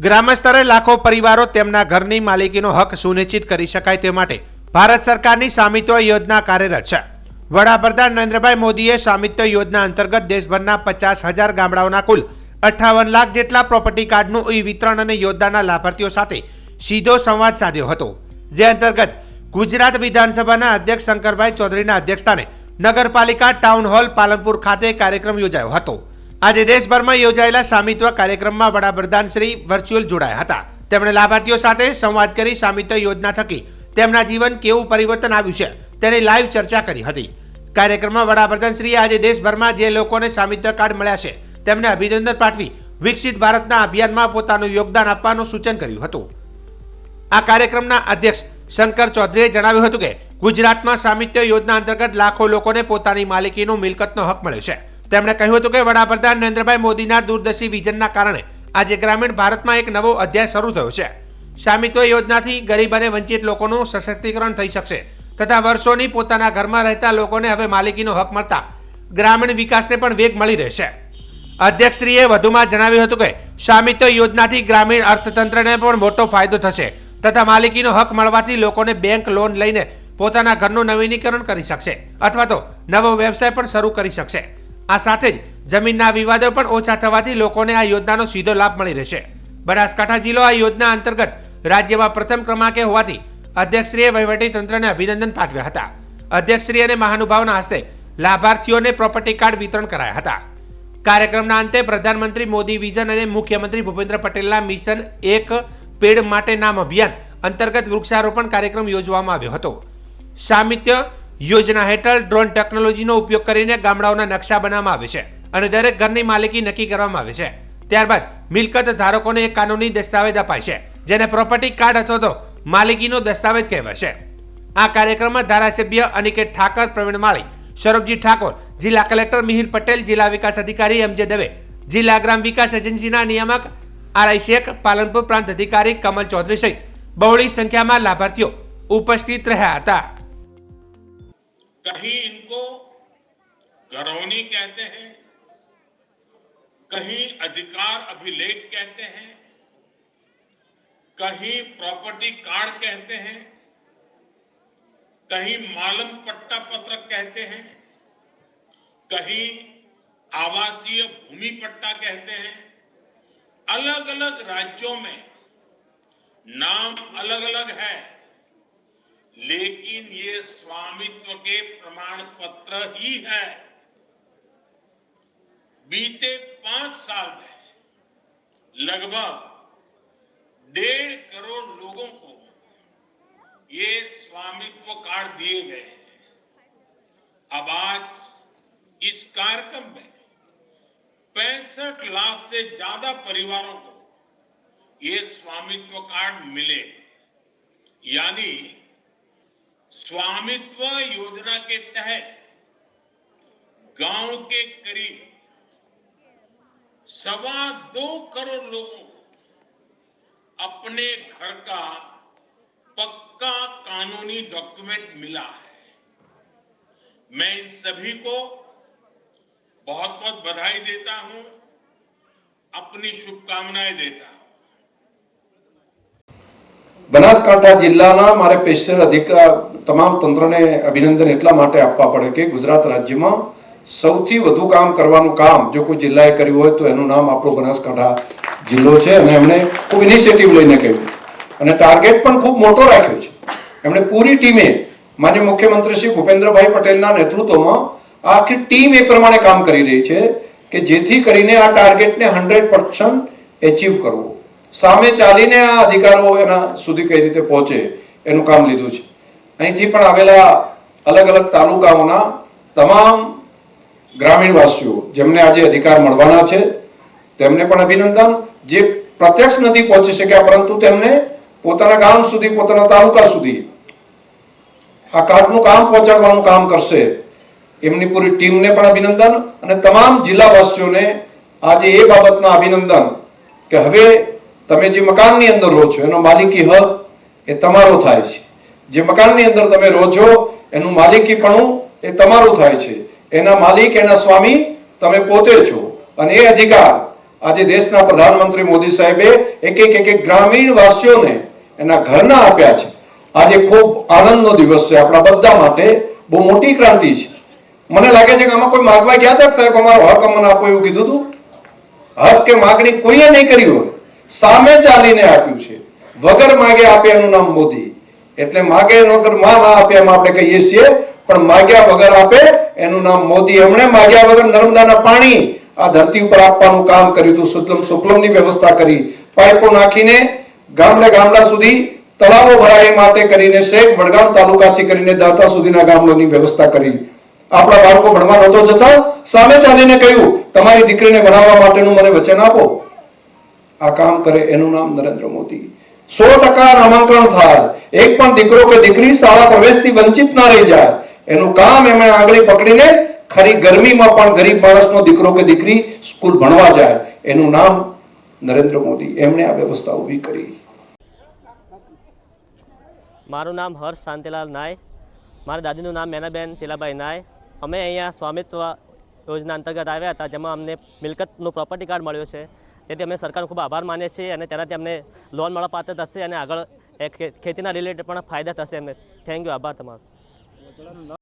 ગ્રામ્ય સ્તરે લાખો પરિવારો તેમના ઘરની માલિકીનો હક સુનિશ્ચિત કરી શકાય તે માટે ભારત સરકારની સામિત્વ યોજના કાર્યરત છે. વડાપ્રધાન નરેન્દ્રભાઈ મોદીએ સામિત્વ યોજના અંતર્ગત દેશભરના પચાસ હજાર ગામડાઓના કુલ અઠ્ઠાવન લાખ જેટલા પ્રોપર્ટી કાર્ડનું ઈ વિતરણ અને યોજનાના લાભાર્થીઓ સાથે સીધો સંવાદ સાધ્યો હતો. જે અંતર્ગત ગુજરાત વિધાનસભાના અધ્યક્ષ શંકરભાઈ ચૌધરીના અધ્યક્ષસ્થાને નગરપાલિકા ટાઉન હોલ પાલનપુર ખાતે કાર્યક્રમ યોજાયો હતો. આજે દેશભરમાં યોજાયેલા સામિત્વ કાર્યક્રમમાં વડાપ્રધાન શ્રી વર્ચ્યુઅલ જોડાયા હતા. તેમણે લાભાર્થીઓ સાથે સંવાદ કરી સામિત્વ યોજના થકી તેમના જીવન કેવું પરિવર્તન આવ્યું છે તેની લાઈવ ચર્ચા કરી હતી. કાર્યક્રમમાં વડાપ્રધાન શ્રીએ આજે દેશભરમાં જે લોકોને સામિત્વ કાર્ડ મળ્યા છે તેમને અભિનંદન પાઠવી વિકસિત ભારતના અભિયાનમાં પોતાનું યોગદાન આપવાનું સૂચન કર્યું હતું. આ કાર્યક્રમના અધ્યક્ષ શંકર ચૌધરીએ જણાવ્યું હતું કે ગુજરાતમાં સામિત્ય યોજના અંતર્ગત લાખો લોકોને પોતાની માલિકીનો મિલકતનો હક મળ્યો છે. તેમણે કહ્યું હતું કે વડાપ્રધાન નરેન્દ્રભાઈ મોદીના દૂરદર્શી વિઝનના કારણે આજે ગ્રામીણ ભારતમાં એક નવો અધ્યાય શરૂ થયો છે. સામિત્વ યોજનાથી ગરીબ અને વંચિત લોકોનું સશક્તિકરણ થઈ શકશે તથા વર્ષોની પોતાના ઘરમાં રહેતા લોકોને હવે માલિકીનો હક મળતા ગ્રામીણ વિકાસને પણ વેગ મળી રહેશે. અધ્યક્ષશ્રીએ વધુમાં જણાવ્યું હતું કે સ્વામિત્વ યોજનાથી ગ્રામીણ અર્થતંત્રને પણ મોટો ફાયદો થશે તથા માલિકીનો હક મળવાથી લોકોને બેંક લોન લઈને પોતાના ઘરનું નવીનીકરણ કરી શકશે અથવા તો નવો વ્યવસાય પણ શરૂ કરી શકશે. આ સાથે જ જમીનના વિવાદો પણ ઓછા થવાથી લોકોને આ યોજનાનો સીધો લાભ મળી રહેશે. બનાસકાંઠા જિલ્લો આ યોજના અંતર્ગત રાજ્યમાં પ્રથમ ક્રમાંકે હોવાથી અધ્યક્ષશ્રીએ વહીવટી તંત્રને અભિનંદન પાઠવ્યા હતા. અધ્યક્ષશ્રી અને મહાનુભાવના હસ્તે લાભાર્થીઓને પ્રોપર્ટી કાર્ડ વિતરણ કરાયા હતા. કાર્યક્રમના અંતે પ્રધાનમંત્રી મોદી વિઝન અને મુખ્યમંત્રી ભૂપેન્દ્ર પટેલના મિશન એક પેડ માટે નામ અભિયાન અંતર્ગત વૃક્ષારોપણ કાર્યક્રમ યોજવામાં આવ્યો હતો. સામિત્ય યોજના હેઠળ ડ્રોન ટેકનોલોજીનો ઉપયોગ કરીને ગામડાઓના નકશા બનાવવામાં આવે છે અને દરેક ઘરની માલિકી નક્કી કરવામાં આવે છે. ત્યારબાદ મિલકત ધારકોને એક કાનૂની દસ્તાવેજ અપાય છે, જેને પ્રોપર્ટી કાર્ડ અથવા તો માલિકીનો દસ્તાવેજ કહેવાય છે. આ કાર્યક્રમમાં ધારાસભ્ય અનિકેત ઠાકર, પ્રવીણ માળી, સૌરભજી ઠાકોર, જિલ્લા કલેક્ટર મિહિર પટેલ, જિલ્લા વિકાસ અધિકારી એમ જે દવે, જિલ્લા ગ્રામ વિકાસ એજન્સીના નિયામક આર આઈ શેખ, પાલનપુર પ્રાંત અધિકારી કમલ ચૌધરી સહિત બહોળી સંખ્યામાં લાભાર્થીઓ ઉપસ્થિત રહ્યા હતા. कहीं इनको घरौनी कहते हैं, कहीं अधिकार अभिलेख कहते हैं, कहीं प्रॉपर्टी कार्ड कहते हैं, कहीं मालम पट्टा पत्रक कहते हैं, कहीं आवासीय भूमि पट्टा कहते हैं। अलग अलग राज्यों में नाम अलग अलग है। लेकिन ये स्वामित्व के प्रमाण पत्र ही है। बीते पाँच साल में लगभग डेढ़ करोड़ लोगों को ये स्वामित्व कार्ड दिए गए हैं। अब आज इस कार्यक्रम में पैंसठ लाख से ज़्यादा परिवारों को ये स्वामित्व कार्ड मिले। यानी स्वामित्व योजना के तहत गाँव के करीब सवा दो करोड़ लोगों को अपने घर का पक्का कानूनी डॉक्यूमेंट मिला है। मैं इन सभी को बहुत बहुत बधाई देता हूँ, अपनी शुभकामनाएँ देता हूँ। બનાસકાંઠા જિલ્લાના મારે સ્પેશિયલ અધિકાર તમામ તંત્રને અભિનંદન એટલા માટે આપવા પડે કે ગુજરાત રાજ્યમાં સૌથી વધુ કામ કરવાનું કામ જો કોઈ જિલ્લાએ કર્યું હોય તો એનું નામ આપણો બનાસકાંઠા જિલ્લો છે અને એમણે ખૂબ ઇનિશિયેટિવ લઈને કહ્યું અને ટાર્ગેટ પણ ખૂબ મોટો રાખ્યો છે. એમણે પૂરી ટીમે માન્ય મુખ્યમંત્રી શ્રી ભૂપેન્દ્રભાઈ પટેલના નેતૃત્વમાં આખી ટીમ એ પ્રમાણે કામ કરી રહી છે કે જેથી કરીને આ ટાર્ગેટને હંડ્રેડ પર્સન્ટ એચીવ કરવો. સામે ચાલીને આ અધિકારો એના સુધી કઈ રીતે પહોંચે એનું કામ લીધું છે. અહીંથી પણ આવેલા અલગ અલગ તાલુકાઓના તમામ ગ્રામીણવાસીઓ જેમને આજે અધિકાર મળવાના છે, તેમને પણ અભિનંદન. જે પ્રત્યક્ષ નથી પહોંચી શક્યા, પરંતુ તેમને પોતાના ગામ સુધી, પોતાના તાલુકા સુધી આ કાર્ડનું કામ પહોંચાડવાનું કામ કરશે. એમની પૂરી ટીમને પણ અભિનંદન અને તમામ જિલ્લાવાસીઓને આજે એ બાબતના અભિનંદન કે હવે તમે જે મકાનની અંદર રહો છો, એનો માલિકી હક એ તમારો થાય છે. જે મકાનની અંદર તમે રહો છો, એનું માલિકીપણું એ તમારું થાય છે. એના માલિક, એના સ્વામી તમે પોતે છો. અને એ અધિકાર આજે દેશના પ્રધાનમંત્રી મોદી સાહેબે એક એક એક એક ગ્રામીણ વાસીઓને એના ઘરના આપ્યા છે. આજે ખૂબ આનંદનો દિવસ છે આપણા બધા માટે. બહુ મોટી ક્રાંતિ છે. મને લાગે છે કે આમાં કોઈ માગવા ગયા હતા સાહેબ, અમારો હક અમને આપો એવું કીધું હતું હક કે માગણી કોઈએ નહીં કરી હોય? સામે ચાલીને આપ્યું છે. વગર માગે આપે એનું નામ મોદી. એટલે માગે વગરમાં ના આપે એમ આપણે કહીએ છીએ, પણ માગ્યા વગર આપે એનું નામ મોદી. એમણે માગ્યા વગર નર્મદાના પાણી આ ધરતી ઉપર આપવાનું કામ કર્યું હતું. સુતલમ સુફલમની વ્યવસ્થા કરી. પાઇપો નાખીને ગામડે ગામડા સુધી તળાવો ભરાય માટે કરીને શેખ વડગામ તાલુકાથી કરીને દાતા સુધીના ગામડોની વ્યવસ્થા કરી. આપણા બાળકો ભણવા નહોતો જતા. સામે ચાલીને કહ્યું, તમારી દીકરીને ભણાવવા માટેનું મને વચન આપો. આ કામ કરે એનું નામ નરેન્દ્ર મોદી. સો ટકા નામાંકન થાય. એક પણ દીકરો કે દીકરી શાળા પ્રવેશથી વંચિત ના રહી જાય. એનું કામ એમણે આંગળી પકડીને ખરી ગરમીમાં પણ ગરીબ માણસનો દીકરો કે દીકરી સ્કૂલ ભણવા જાય. એનું નામ નરેન્દ્ર મોદી. એમણે આ વ્યવસ્થા ઊભી કરી. મારું નામ હર્ષ શાંતિલાલ નાય. મારા દાદીનું નામ મેનાબેન ચીલાભાઈ નાય. અમે અહીંયા સ્વામિત્વ યોજના અંતર્ગત આવ્યા હતા, જેમાં અમને મિલકતનું પ્રોપર્ટી કાર્ડ મળ્યું છે. તેથી અમે સરકારનો ખૂબ આભાર માનીએ છીએ અને તેનાથી અમને લોન મળવા પાત્ર થશે અને આગળ ખેતીના રિલેટેડ પણ ફાયદા થશે અમને થેન્ક યુ આભાર તમારો.